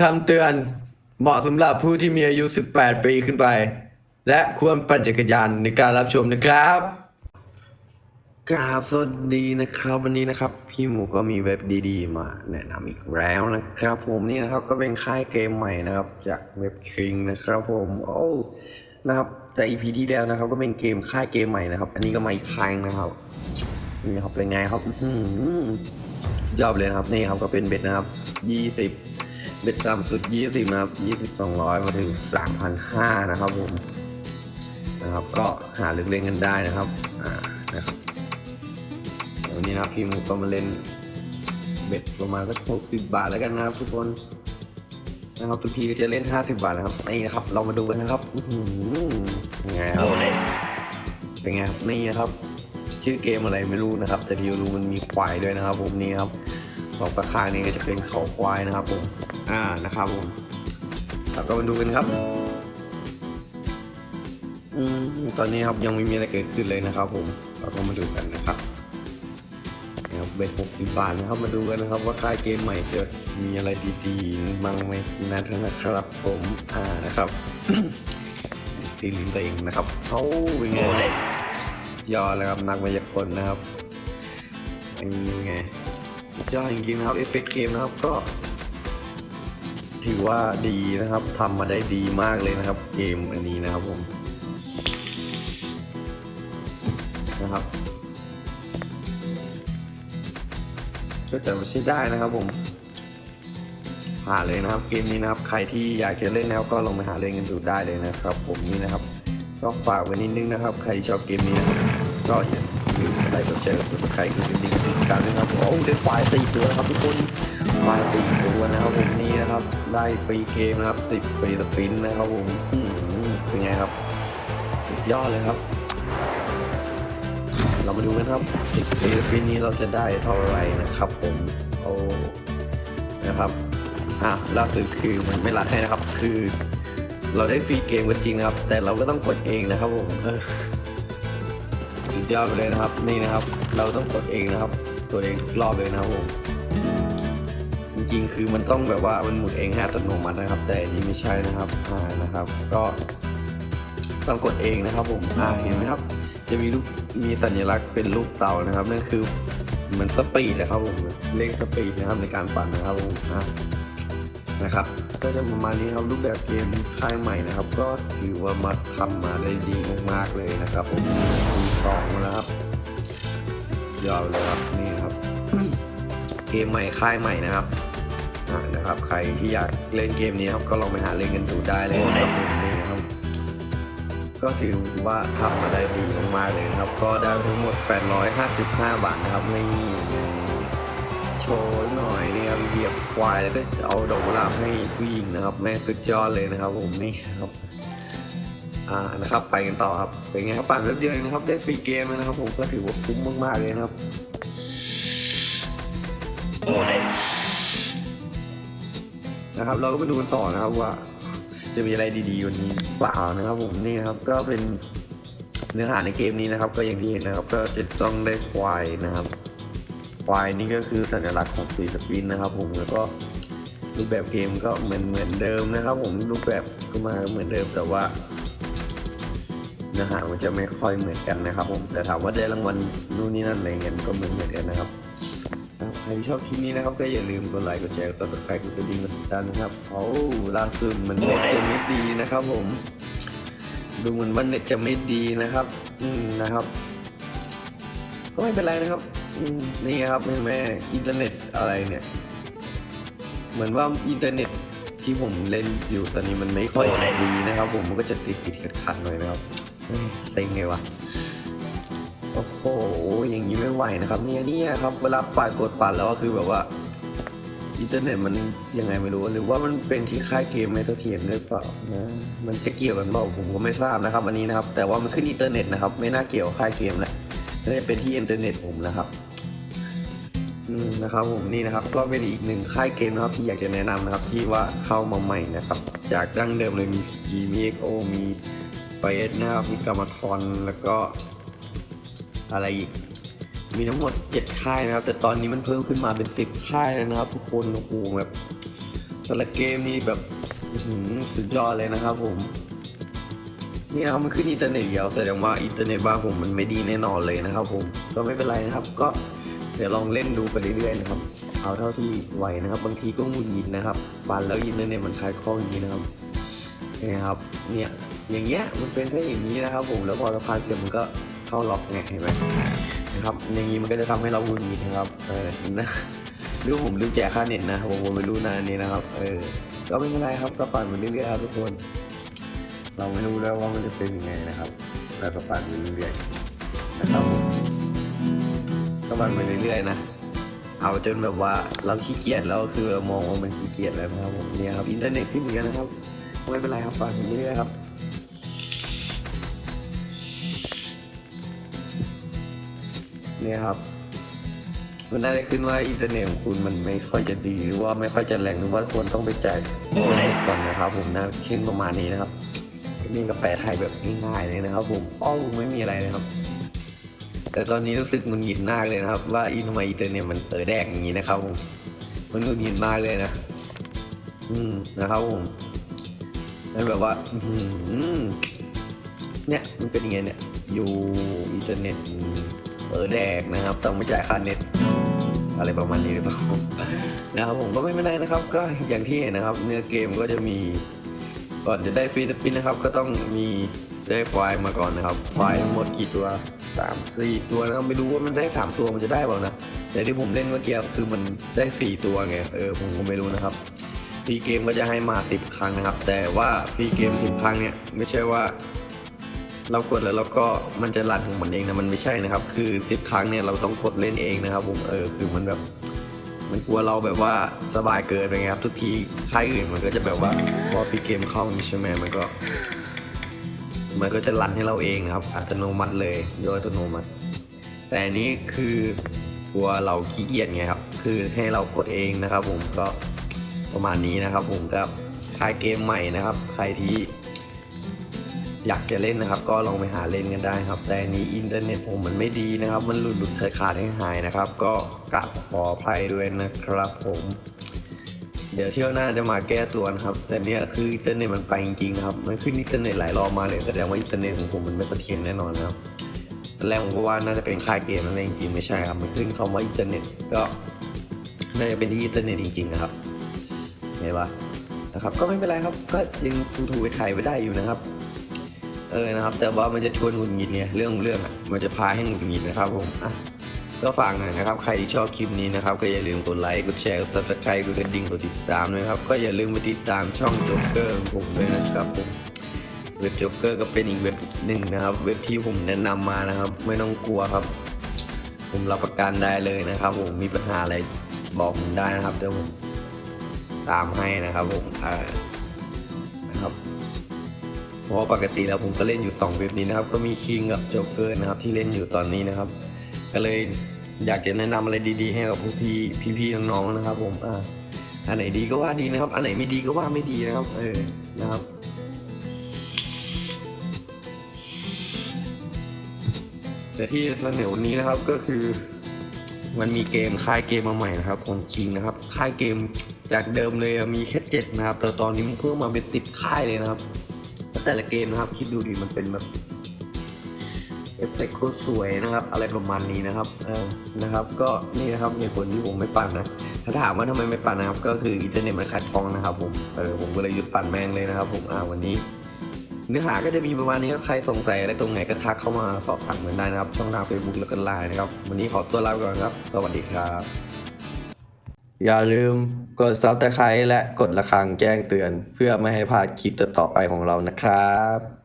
คำเตือนเหมาะสำหรับผู้ที่มีอายุ 18 ปีขึ้นไป และควรปั่นจักรยานในการรับชมนะครับกราบสวัสดีนะครับ วันนี้นะครับ พี่หมูก็มีเว็บดีๆ มาแนะนำอีกแล้วนะครับ ผมนี่นะครับก็เป็นค่ายเกมใหม่นะครับ จากเว็บคิงนะครับ ผมโอ้นะครับแต่ EP ที่แล้วนะครับ ก็เป็นเกมค่ายเกมใหม่นะครับ อันนี้ก็มาอีกครั้งนะครับนี่ครับเป็นไงครับอื้อหือสุดยอดเลยนะครับนี่ครับก็เป็นเบ็ดนะครับ20 เบ็ดต่ำสุด 20 นะครับ 2200 มาถึง 3,500 นะครับผม นะครับ ก็หาเลือกเล่นกันได้นะครับ อ่า นะครับวันนี้นะครับพี่มูก็มาเล่นเบ็ดประมาณสัก60 บาทแล้วกันนะครับทุกคน นะครับทุกทีก็จะเล่น 50 บาทนะครับ นี่นะครับ เรามาดูกันนะครับอื้อหือยังไงครับเป็นไงครับ นี่นะครับ ชื่อเกมอะไรไม่รู้นะครับ แต่ที่รู้มันมีควายด้วยนะครับ ผมนี่ครับสองประคานี้ก็จะเป็นเขาควายนะครับผม อ่านะครับผมเราก็มาดูกันครับอืมตอนนี้ครับยังไม่มีอะไรเกิดขึ้นเลยนะครับ ผมเราก็มาดูกันนะครับนะครับเบ็ดหกสิบบาทนะครับมาดูกันนะครับ ว่าค่ายเกมใหม่จะมีอะไรดีๆมั้งไหมนะครับ ผมอ่านะครับตีลิ้นตัวเองนะครับเขาเป็นไงยอดเลยครับนักมายากลนะครับเป็นไงสุดยอดจริงๆนะครับเอฟเฟกเกมนะครับก็ ถือว่าดีนะครับทำมาได้ดีมากเลยนะครับ เกมอันนี้นะครับผมนะครับก็จะใช้ได้นะครับผมหาเลยนะครับเกมนี้นะครับ ใครที่อยากจะเล่นนะครับก็ลงไปหาเล่นกันดูได้เลยนะครับ ผมนี่นะครับก็ฝากไว้นิดนึงนะครับ ใครชอบเกมนี้นก็อย่าลืมอะไรก็แชร์กับใครคือเป็นดิ้งติดกันนะครับโอ้ได้ไฟสี่ตัวนครับทุกคน ไฟล์สี่ตัวนะครับผมนี่นะครับ ได้ฟรีเกมนะครับสิบฟรีสปินนะครับผมอืมเป็นไงครับ สุดยอดเลยครับ เรามาดูกันครับสิบฟรีสปินนี้เราจะได้เท่าไรนะครับ ผมโอ้นะครับอะล่าสุดคือมันไม่รัดให้นะครับ คือ เราได้ฟรีเกมกันจริงนะครับ แต่เราก็ต้องกดเองนะครับผมสุดยอดไปเลยนะครับ นี่นะครับ เราต้องกดเองนะครับกดเองทุกรอบเลยนะครับผม ริงๆ คือมันต้องแบบว่ามันหมุนเองให้อัตโนมัตินะครับ แต่อันนี้ไม่ใช่นะครับอ่านะครับ ก็ต้องกดเองนะครับผมอ่าเห็นไหมครับ จะมีรูปมีสัญลักษณ์เป็นรูปเต่านะครับนั่นคือเหมือนสปีดนะครับผมเร่งสปีดนะครับในการปั่นนะครับผมอ่านะครับ ก็จะประมาณนี้ครับรูปแบบเกมค่ายใหม่นะครับ ก็ถือว่ามาทำมาได้ดีมากๆเลยนะครับผมมีสองมาแล้วครับยอดเลยครับนี่ครับเกมใหม่ค่ายใหม่นะครับ อ่านะครับ ใครที่อยากเล่นเกมนี้ครับก็ลองไปหาเล่นกันดูได้เลยนะครับผมนี่นะครับ ก็ถือว่าทำมาได้ดีมากๆเลยนะครับ ก็ได้ทั้งหมด 855 บาทนะครับไม่โชว์หน่อยนี่ครับเหยียบควายแล้วก็จะเอาดอกกุหลาบให้ผู้หญิงนะครับ แม่สุดยอดเลยนะครับ ผมนี่ครับอ่านะครับไปกันต่อครับเป็นไงครับปั่นแป๊บเดียวเองนะครับ ได้ฟรีเกมเลยนะครับ ผมก็ถือว่าคุ้มมากๆเลยนะครับ นะครับ เราก็มาดูกันต่อนะครับว่า จะมีอะไรดีๆวันนี้เปล่านะครับ ผมนี่นะครับก็เป็นเนื้อหาในเกมนี้นะครับ ก็อย่างที่เห็นนะครับ ก็จะต้องได้ควายนะครับ ควายนี่ก็คือสัญลักษณ์ของฟีสปินนะครับ ผมแล้วก็รูปแบบเกมก็เหมือนเหมือนเดิมนะครับ ผมรูปแบบก็มาเหมือนเดิมแต่ว่าเนื้อหามันจะไม่ค่อยเหมือนกันนะครับ ผมแต่ถามว่าได้รางวัลนู่นนี่นั่นอะไรเงี้ยมันก็เหมือนเหมือนกันนะครับ ครับใครที่ชอบคลิปนี้นะครับก็อย่าลืมกดไลค์กดแชร์กดซับสไครต์กดกระดิ่งกดติดตามนะครับโอ้ล่าสุดมันเน็ตจะไม่ดีนะครับผม ดูเหมือนว่าเน็ตจะไม่ดีนะครับ อืมนะครับ ก็ไม่เป็นไรนะครับอืมนี่ครับแม่แม่อินเทอร์เน็ตอะไรเนี่ย เหมือนว่าอินเทอร์เน็ตที่ผมเล่นอยู่ตอนนี้มันไม่ค่อยดีนะครับ ผมมันก็จะติดติดขัดขัดๆหน่อยนะครับเฮ้ยเซ็งไงวะ โอ้โหอย่างนี้ไม่ไหวนะครับ เนี่ยเนี่ยครับเวลาปัดกดปัดแล้วก็คือแบบว่าอินเทอร์เน็ตมันยังไงไม่รู้ หรือว่ามันเป็นที่ค่ายเกมไม่เสถียรหรือเปล่านะมันจะเกี่ยวกันเปล่าผมก็ไม่ทราบนะครับอันนี้นะครับ แต่ว่ามันขึ้นอินเทอร์เน็ตนะครับ ไม่น่าเกี่ยวค่ายเกมแหละน่าจะเป็นที่อินเทอร์เน็ตผมนะครับอืมนะครับผมนี่นะครับก็เป็นอีกหนึ่งค่ายเกมนะครับที่อยากจะแนะนำนะครับที่ว่าเข้ามาใหม่นะครับ จากดั้งเดิมเลยมีพีมีเอ็กโอมีไฟเอสนะครับมีกรรมทรแล้วก็ อะไรอีก มีทั้งหมด 7 ค่ายนะครับ แต่ตอนนี้มันเพิ่มขึ้นมาเป็น 10 ค่ายแล้วนะครับ ทุกคนโอ้โหแบบแต่ละเกมนี่แบบสุดยอดเลยนะครับผมเนี่ยครับมันขึ้นอินเทอร์เน็ตเดียวแสดงว่าอินเทอร์เน็ตบ้านผมมันไม่ดีแน่นอนเลยนะครับ ผมก็ไม่เป็นไรนะครับ ก็เดี๋ยวลองเล่นดูไปเรื่อยๆนะครับ เอาเท่าที่ไหวนะครับ บางทีก็งุดหงิดนะครับปันแล้วอินเทอร์เน็ตมันคลายข้ออย่างนี้นะครับเนี่ยครับ เนี่ยอย่างเงี้ยมันเป็นแค่อย่างนี้นะครับ ผมแล้วพอสักพักเดี๋ยวมันก็ เข้าล็อกไงเห็นไหมนะครับอย่างนี้มันก็จะทำให้เราหงุดหงิดนะครับเออนะรู้ผมลืมแจกค่าเน็ตนะผมไม่รู้นานนี้นะครับ เออก็ไม่เป็นไรครับก็ปั่นไปเรื่อยๆครับทุกคน เราไม่รู้แล้วว่ามันจะเป็นยังไงนะครับแล้วก็ปั่นไปเรื่อยๆนะครับก็ปั่นไปเรื่อยๆนะเอาจนแบบว่าเราขี้เกียจแล้วคือเรามองว่ามันขี้เกียจแล้วนะครับผมเนี่ยครับอินเทอร์เน็ตขึ้นเหมือนกันนะครับไม่เป็นไรครับปั่นไปเรื่อยๆครับ เนี่ยครับ มันน่าจะขึ้นว่าอินเทอร์เน็ตของคุณมันไม่ค่อยจะดีหรือว่าไม่ค่อยจะแรงหรือว่าควรต้องไปจ่ายก่อนนะครับ ผมนะเช่นประมาณนี้นะครับนี่กาแฟไทยแบบง่ายๆเลยนะครับ ผมอ้อไม่มีอะไรนะครับ แต่ตอนนี้รู้สึกมันหงิดมากเลยนะครับ ว่าอินทำไมอินเทอร์เน็ตมันเตอแดกอย่างนี้นะครับผมมันหงุดหงิดมากเลยนะ อืมนะครับผมแล้วแบบว่า อื้อหือเนี่ยมันเป็นยังไงเนี่ย อยู่อินเทอร์เน็ต เปิดแดกนะครับ ต้องไม่จ่ายค่าเน็ตอะไรประมาณนี้หรือเปล่านะครับผมก็ไม่เป็นไรนะครับ ก็อย่างที่เห็นนะครับ เนื้อเกมก็จะมี ก่อนจะได้ฟรีสปินนะครับ ก็ต้องมีได้ควายมาก่อนนะครับควายทั้งหมดกี่ตัวสามสี่ตัวนะครับไม่รู้ว่ามันได้สามตัวมันจะได้เปล่านะแต่ที่ผมเล่นเมื่อกี้คือมันได้สี่ตัวไงเออผมก็ไม่รู้นะครับฟรีเกมก็จะให้มาสิบครั้งนะครับ แต่ว่าฟรีเกมสิบครั้งเนี่ยไม่ใช่ว่า เรากดแล้วเราก็มันจะรันของมันเองนะมันไม่ใช่นะครับ คือสิบครั้งเนี่ยเราต้องกดเล่นเองนะครับผมเออคือมันแบบ มันกลัวเราแบบว่าสบายเกินไปไงครับทุกทีค่ายอื่นมันก็จะแบบว่าพอพี่เกมเข้านี่ใช่ไหมมันก็มันก็จะรันให้เราเองนะครับ อัตโนมัติเลยโดยอัตโนมัติ แต่อันนี้คือกลัวเราขี้เกียจไงครับ คือให้เรากดเองนะครับ ผมก็ประมาณนี้นะครับ ผมก็ค่ายเกมใหม่นะครับ ใครที่ อยากจะเล่นนะครับ ก็ลองไปหาเล่นกันได้ครับ แต่นี้อินเทอร์เน็ตผมมันไม่ดีนะครับ มันหลุดหลุดขาดขาดให้หายนะครับ ก็กราบขออภัยด้วยนะครับผมเดี๋ยวเที่ยวหน้าจะมาแก้ตัวนะครับ แต่เนี่ยคืออินเทอร์เน็ตมันไปจริงๆครับ มันขึ้นอินเทอร์เน็ตหลายรอบมาเลยแสดงว่าอินเทอร์เน็ตของผมมันไม่กระเสถียรแน่นอนนะครับแรกผมก็ว่าน่าจะเป็นค่ายเกมนั่นเองจริงไม่ใช่ครับ มันขึ้นคำว่าอินเทอร์เน็ตก็น่าจะเป็นที่อินเทอร์เน็ตจริงๆนะครับเห็นปะนะครับ ก็ไม่เป็นไรครับ ก็ยังถูๆไปถ่ายไว้ได้อยู่นะครับ เออนะครับ แต่ว่ามันจะชวนหงุดหงิดเนี่ยเรื่องเรื่องอะมันจะพาให้หงุดหงิดนะครับผมอะก็ฝากหน่อยนะครับ ใครที่ชอบคลิปนี้นะครับ ก็อย่าลืมกดไลค์กดแชร์กดซับสไครต์กดกระดิ่งกดติดตามด้วยครับ ก็อย่าลืมไปติดตามช่องโจ๊กเกอร์ของผมด้วยนะครับผมเว็บโจ๊กเกอร์ก็เป็นอีกเว็บหนึ่งนะครับ เว็บที่ผมแนะนำมานะครับ ไม่ต้องกลัวครับ ผมรับประกันได้เลยนะครับ ผมมีปัญหาอะไรบอกผมได้นะครับเดี๋ยวผมตามให้นะครับผมอ่านะครับ เพราะปกติแล้วผมก็เล่นอยู่ 2 เว็บนี้นะครับ ก็มีคิงกับโจ๊กเกอร์นะครับที่เล่นอยู่ตอนนี้นะครับ ก็เลยอยากจะแนะนำอะไรดีๆ ให้กับพวกพี่พี่ๆน้องๆนะครับ ผมอ่าอันไหนดีก็ว่าดีนะครับ อันไหนไม่ดีก็ว่าไม่ดีนะครับ เออนะครับแต่ที่เสนอวันนี้นะครับก็คือ มันมีเกมค่ายเกมมาใหม่นะครับของคิงนะครับ ค่ายเกมจากเดิมเลยมีแค่เจ็ดนะครับแต่ตอนนี้มันเพิ่มมาเป็นติดค่ายเลยนะครับ แต่ละเกมนะครับ คิดดูดิมันเป็นแบบเอฟเฟกต์โคตรสวยนะครับ อะไรประมาณนี้นะครับเออนะครับ ก็นี่นะครับเหตุผลที่ผมไม่ปั่นนะถ้าถามว่าทำไมไม่ปั่นนะครับ ก็คืออินเทอร์เน็ตมันขาดทองนะครับ ผมเออผมก็เลยหยุดปั่นแม่งเลยนะครับ ผมอ่าวันนี้ เนื้อหาก็จะมีประมาณนี้ใครสงสัยอะไรตรงไหนก็ทักเข้ามาสอบถามกันได้นะครับ ช่องทางเฟซบุ๊กแล้วก็ไลน์นะครับ วันนี้ขอตัวลาไปก่อนครับ สวัสดีครับ อย่าลืมกดซับสไครต์และกดระฆังแจ้งเตือน เพื่อไม่ให้พลาดคลิปต่อๆไปของเรานะครับ